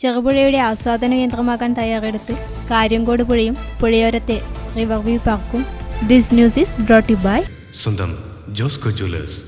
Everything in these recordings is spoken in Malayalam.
ചെറുപുഴയുടെ ആസ്വാദന കേന്ദ്രമാക്കാൻ തയ്യാറെടുത്ത് കാര്യങ്കോട് പുഴയും പുഴയോരത്തെ റിവർ വ്യൂ പാർക്കും this news is brought by സ്വന്തം ജോസ്കോ ജ്വല്ലേഴ്സ്.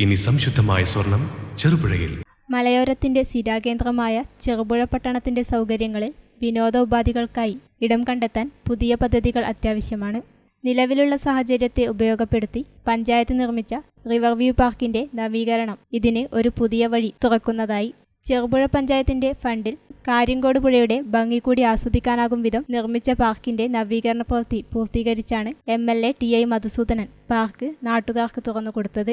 ഇനി സംശുദ്ധമായ സ്വർണം ചെറുപുഴയിൽ. മലയോരത്തിന്റെ സ്ഥിരാകേന്ദ്രമായ ചെറുപുഴ പട്ടണത്തിന്റെ സൗകര്യങ്ങളിൽ വിനോദ ഉപാധികൾക്കായി ഇടം കണ്ടെത്താൻ പുതിയ പദ്ധതികൾ അത്യാവശ്യമാണ്. നിലവിലുള്ള സാഹചര്യത്തെ ഉപയോഗപ്പെടുത്തി പഞ്ചായത്ത് നിർമ്മിച്ച റിവർ വ്യൂ പാർക്കിന്റെ നവീകരണം ഇതിന് ഒരു പുതിയ വഴി തുറക്കുന്നതായി ചെറുപുഴ പഞ്ചായത്തിന്റെ ഫണ്ടിൽ കാര്യങ്കോട് പുഴയുടെ ഭംഗി കൂടി ആസ്വദിക്കാനാകും വിധം നിർമ്മിച്ച പാർക്കിന്റെ നവീകരണ പ്രവൃത്തി പൂർത്തീകരിച്ചാണ് M L A T I Madhusudanan park നാട്ടുകാർക്ക് തുറന്നുകൊടുത്തത്.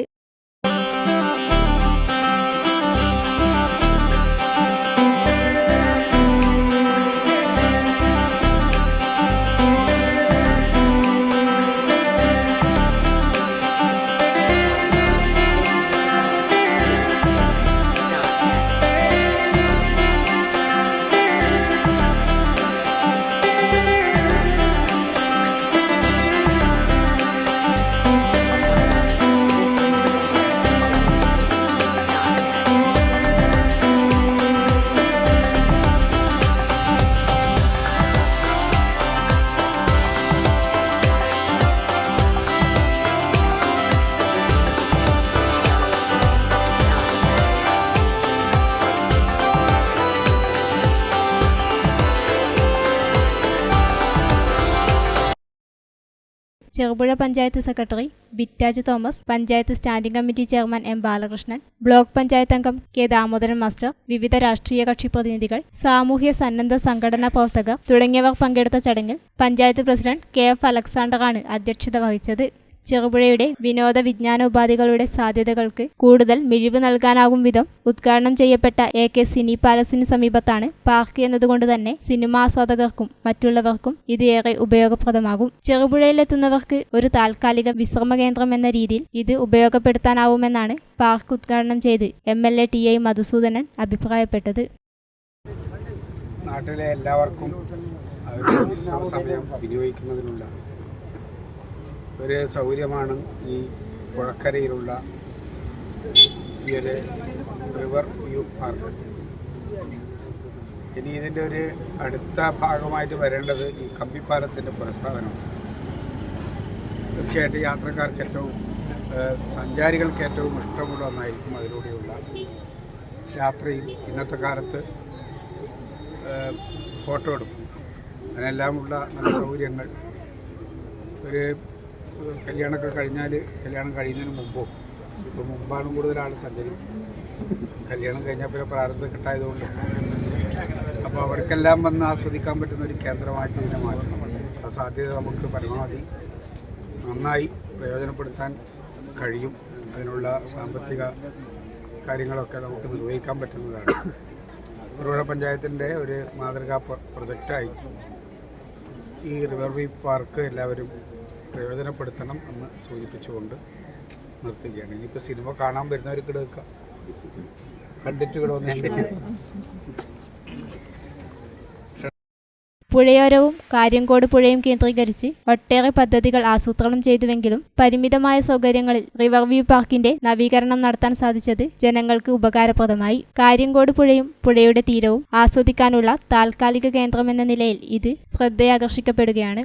Cherupuzha panchayat secretary Bittaj Thomas panchayat standing committee chairman M Balakrishnan block panchayat അംഗം കെ ദാമോദരൻ മാസ്റ്റർ വിവിധ രാഷ്ട്രീയ കക്ഷി പ്രതിനിധികൾ സാമൂഹ്യ സന്നദ്ധ സംഘടനാ പ്രവർത്തകർ തുടങ്ങിയവർ പങ്കെടുത്ത ചടങ്ങിൽ പഞ്ചായത്ത് പ്രസിഡന്റ് കെ എഫ് അലക്സാണ്ടറാണ് അധ്യക്ഷത വഹിച്ചത്. ചെറുപുഴയുടെ വിനോദ വിജ്ഞാന ഉപാധികളുടെ സാധ്യതകൾക്ക് കൂടുതൽ മിഴിവ് നൽകാനാകും വിധം ഉദ്ഘാടനം ചെയ്യപ്പെട്ട എ കെ സിനി പാലസിന് സമീപത്താണ് പാർക്ക് എന്നതുകൊണ്ട് തന്നെ സിനിമാസ്വാദകർക്കും മറ്റുള്ളവർക്കും ഇത് ഏറെ ഉപയോഗപ്രദമാകും. ചെറുപുഴയിലെത്തുന്നവർക്ക് ഒരു താൽക്കാലിക വിശ്രമ കേന്ദ്രം എന്ന രീതിയിൽ ഇത് ഉപയോഗപ്പെടുത്താനാവുമെന്നാണ് പാർക്ക് ഉദ്ഘാടനം ചെയ്ത് M L A T I Madhusudanan അഭിപ്രായപ്പെട്ടത്. നാട്ടിലെ എല്ലാവർക്കും അവരുടെ വിശ്രമ സമയം വിനിയോഗിക്കുന്നതിനുള്ള ഒരു സൗകര്യമാണ് ഈ പുഴക്കരയിലുള്ള ഈ ഒരു റിവർ വ്യൂ പാർക്ക്. ഇനി ഇതിന്റെ ഒരു അടുത്ത ഭാഗമായിട്ട് വരേണ്ടത് ഈ കമ്പിപ്പാലത്തിന്റെ പ്രസ്താവനമാണ് തീർച്ചയായിട്ടും യാത്രക്കാർക്ക് ഏറ്റവും സഞ്ചാരികൾക്ക് ഏറ്റവും ഇഷ്ടമുള്ള ഒന്നായിരിക്കും അതിലൂടെയുള്ള യാത്രയും ഇന്നത്തെ കാലത്ത് ഫോട്ടോ എടുക്കും. അതിനെല്ലാമുള്ള നല്ല സൗകര്യങ്ങൾ ഒരു കല്യാണമൊക്കെ കഴിഞ്ഞാൽ കല്യാണം കഴിയുന്നതിന് മുമ്പോ? ഇപ്പോൾ മുമ്പാണ് കൂടുതൽ ആൾ സഞ്ചരിക്കും. കല്യാണം കഴിഞ്ഞാൽ പിന്നെ പ്രാരംഭം കിട്ടായതുകൊണ്ട്. അപ്പോൾ അവർക്കെല്ലാം വന്ന് ആസ്വദിക്കാൻ പറ്റുന്ന ഒരു കേന്ദ്രമായിട്ട് ഇതിനെ മാറ്റണം. ആ സാധ്യത നമുക്ക് പരമാവധി നന്നായി പ്രയോജനപ്പെടുത്താൻ കഴിയും. അതിനുള്ള സാമ്പത്തിക കാര്യങ്ങളൊക്കെ നമുക്ക് നിർവഹിക്കാൻ പറ്റുന്നതാണ്. ചെറുപുഴ പഞ്ചായത്തിന്റെ ഒരു മാതൃകാ പ്രൊജക്റ്റായി. ഈ റിവർ വ്യൂ പാർക്ക് എല്ലാവരും പ്രയോജനപ്പെടുത്തണം എന്ന് സൂചിപ്പിച്ചുകൊണ്ട് നിർത്തുകയാണ്. ഇനിയിപ്പോൾ സിനിമ കാണാൻ വരുന്നവർക്ക് എടുക്കുക കണ്ടിട്ട് ഇവിടെ പുഴയോരവും കാര്യങ്കോട് പുഴയും കേന്ദ്രീകരിച്ച് ഒട്ടേറെ പദ്ധതികൾ ആസൂത്രണം ചെയ്തുവെങ്കിലും പരിമിതമായ സൗകര്യങ്ങളിൽ റിവർ വ്യൂ പാർക്കിന്റെ നവീകരണം നടത്താൻ സാധിച്ചത് ജനങ്ങൾക്ക് ഉപകാരപ്രദമായി. കാര്യങ്കോട് പുഴയും പുഴയുടെ തീരവും ആസ്വദിക്കാനുള്ള താൽക്കാലിക കേന്ദ്രമെന്ന നിലയിൽ ഇത് ശ്രദ്ധയാകർഷിക്കപ്പെടുകയാണ്.